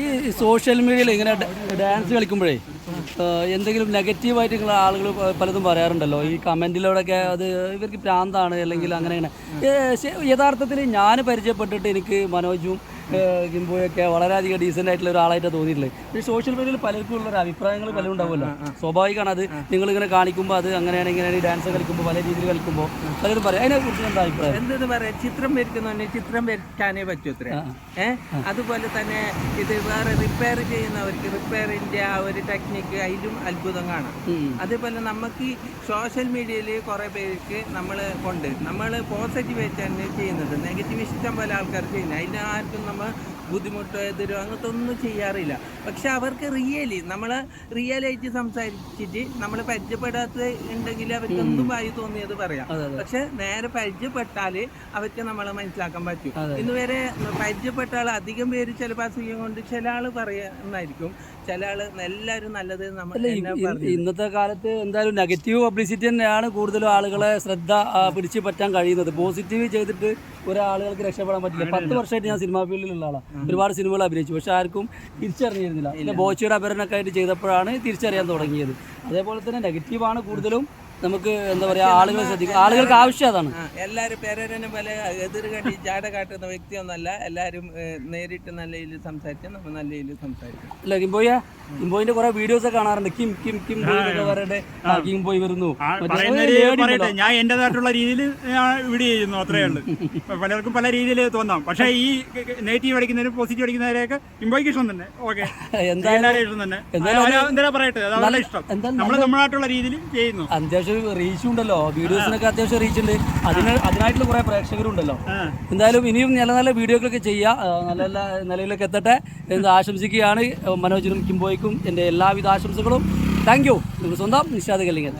ഈ സോഷ്യൽ മീഡിയയിൽ ഇങ്ങനെ ഡാൻസ് കളിക്കുമ്പോഴേ എന്തെങ്കിലും നെഗറ്റീവായിട്ട് നിങ്ങൾ ആളുകൾ പലതും പറയാറുണ്ടല്ലോ. ഈ കമന്റിലൂടെയൊക്കെ അത് ഇവർക്ക് പ്രാന്താണ് അല്ലെങ്കിൽ അങ്ങനെ അങ്ങനെ യഥാർത്ഥത്തിൽ ഞാൻ പരിചയപ്പെട്ടിട്ട് എനിക്ക് മനോജും ഏ, ഗിംബോയൊക്കെ വളരെയധികം ഡീസന്റ് ആയിട്ടുള്ള ഒരാളായിട്ട് തോന്നിയിട്ടുള്ളത്. ഈ സോഷ്യൽ മീഡിയയിൽ പലർക്കും ഉള്ള അഭിപ്രായങ്ങൾ പലരും ഉണ്ടാവുമല്ലോ. സ്വാഭാവികമാണ് അത്. നിങ്ങൾ ഇങ്ങനെ കാണിക്കുമ്പോൾ അത് അങ്ങനെയാണ് ഇങ്ങനെയാണ് ഡാൻസ് കളിക്കുമ്പോൾ പല രീതിയിൽ കളിക്കുമ്പോൾ പലരും പറയും. അതിനെക്കുറിച്ച് എന്താ അഭിപ്രായം? എന്തെന്ന് പറയാ? ചിത്രം വരയ്ക്കുന്നവന് ചിത്രം വരയ്ക്കാനേ പറ്റൂ അത്ര. ഏ? അതുപോലെ തന്നെ ഇത് വേറെ റിപ്പയർ ചെയ്യുന്നവർക്ക് റിപ്പയറിന്റെ ആ ഒരു ടെക്നിക്ക് അതിലും അത്ഭുതം കാണാം. അതേപോലെ നമുക്ക് ഈ സോഷ്യൽ മീഡിയയിൽ കുറേ പേർക്ക് നമ്മൾ കൊണ്ട് നമ്മൾ പോസിറ്റീവ് ആയിട്ട് തന്നെ ചെയ്യുന്നത്. നെഗറ്റീവ് ഇഷ്ടം പോലെ ആൾക്കാർ ചെയ്യുന്നത്. അതിന് ആർക്കും നമ്മൾ ബുദ്ധിമുട്ടോ തരും അങ്ങനത്തെ ഒന്നും ചെയ്യാറില്ല. പക്ഷെ അവർക്ക് റിയലി നമ്മൾ റിയലായിട്ട് സംസാരിച്ചിട്ട് നമ്മൾ പരിചയപ്പെടാത്ത ഉണ്ടെങ്കിൽ അവർക്ക് എന്തും വായി തോന്നിയത് പറയാം. പക്ഷെ നേരെ പരിചയപ്പെട്ടാൽ അവർക്ക് നമ്മളെ മനസ്സിലാക്കാൻ പറ്റും. ഇന്ന് വരെ പരിചയപ്പെട്ട ആൾ അധികം പേര് ചിലപ്പോൾ അസുഖം കൊണ്ട് ചില ആൾ പറയുന്നതായിരിക്കും. ചില ആൾ എല്ലാവരും നല്ലത് നമ്മൾ ഇന്നത്തെ കാലത്ത് എന്തായാലും നെഗറ്റീവ് പബ്ലിസിറ്റി തന്നെയാണ് കൂടുതലും ആളുകളെ ശ്രദ്ധ പിടിച്ചു പറ്റാൻ കഴിയുന്നത്. പോസിറ്റീവ് ചെയ്തിട്ട് ഒരാളുകൾക്ക് രക്ഷപ്പെടാൻ പറ്റില്ല. പത്ത് വർഷമായിട്ട് ഞാൻ സിനിമാ ഫീൽഡിലുള്ള ആളാണ് ഒരുപാട് സിനിമകൾ അഭിനയിച്ചു. പക്ഷെ ആർക്കും തിരിച്ചറിഞ്ഞിരുന്നില്ല. പിന്നെ ബോച്ചയുടെ അപരനൊക്കെ ആയിട്ട് ചെയ്തപ്പോഴാണ് തിരിച്ചറിയാൻ തുടങ്ങിയത്. അതേപോലെ തന്നെ നെഗറ്റീവാണ് കൂടുതലും നമുക്ക് എന്താ പറയാ ആളുകൾ ശ്രദ്ധിക്കും ആളുകൾക്ക് ആവശ്യം അതാണ്. എല്ലാവരും പേരനെ പോലെ എതിർ കാട്ടി ജാട കാട്ടുന്ന വ്യക്തിയൊന്നല്ല എല്ലാവരും എല്ലാരും നേരിട്ട് നല്ല രീതിയിൽ സംസാരിച്ച് നമ്മൾ നല്ല രീതിയിൽ സംസാരിക്കും. അല്ല കിംബോയ കിംബോയിന്റെ കുറെ വീഡിയോസ് ഒക്കെ കാണാറുണ്ട്. കിം കിം കിം പറയട്ടെ ആ, കിം ബോയ് വരുന്നു. ഞാൻ എന്റേതായിട്ടുള്ള രീതിയിൽ വീഡിയോ ചെയ്യുന്നു അത്രയേ ഉള്ളൂ. പലർക്കും പല രീതിയിൽ തോന്നാം. പക്ഷെ ഈ നെഗറ്റീവ് അടിക്കുന്നവരും പോസിറ്റീവ് അടിക്കുന്നവരെയൊക്കെ കിംബോയ്ക്ക് ഇഷ്ടം തന്നെ. ഓക്കെ. എന്തായാലും എല്ലാവരും ഇഷ്ടം തന്നെ. എന്തായാലും പറയട്ടെ അതാണ് ഇഷ്ടം. നമ്മൾ നമ്മളായിട്ടുള്ള രീതിയിൽ ചെയ്യുന്നു. അത്യാവശ്യം റീച്ച് ഉണ്ടല്ലോ. വീഡിയോസിനൊക്കെ അത്യാവശ്യം റീച്ച് ഉണ്ട്. അതിന് അതിനായിട്ടുള്ള കുറെ പ്രേക്ഷകരുണ്ടല്ലോ. ഉണ്ടല്ലോ എന്തായാലും ഇനിയും നല്ല നല്ല വീഡിയോകളൊക്കെ ചെയ്യാം. ആ, നല്ല നല്ല നിലയിലൊക്കെ എത്തട്ടെ എന്ന് ആശംസിക്കുകയാണ്. മനോജിനും കിംബോയ്ക്കും എന്റെ എല്ലാവിധ ആശംസകളും. താങ്ക് യു നിങ്ങൾ സ്വന്തം നിഷാദ് കല്ലിങ്ങൽ.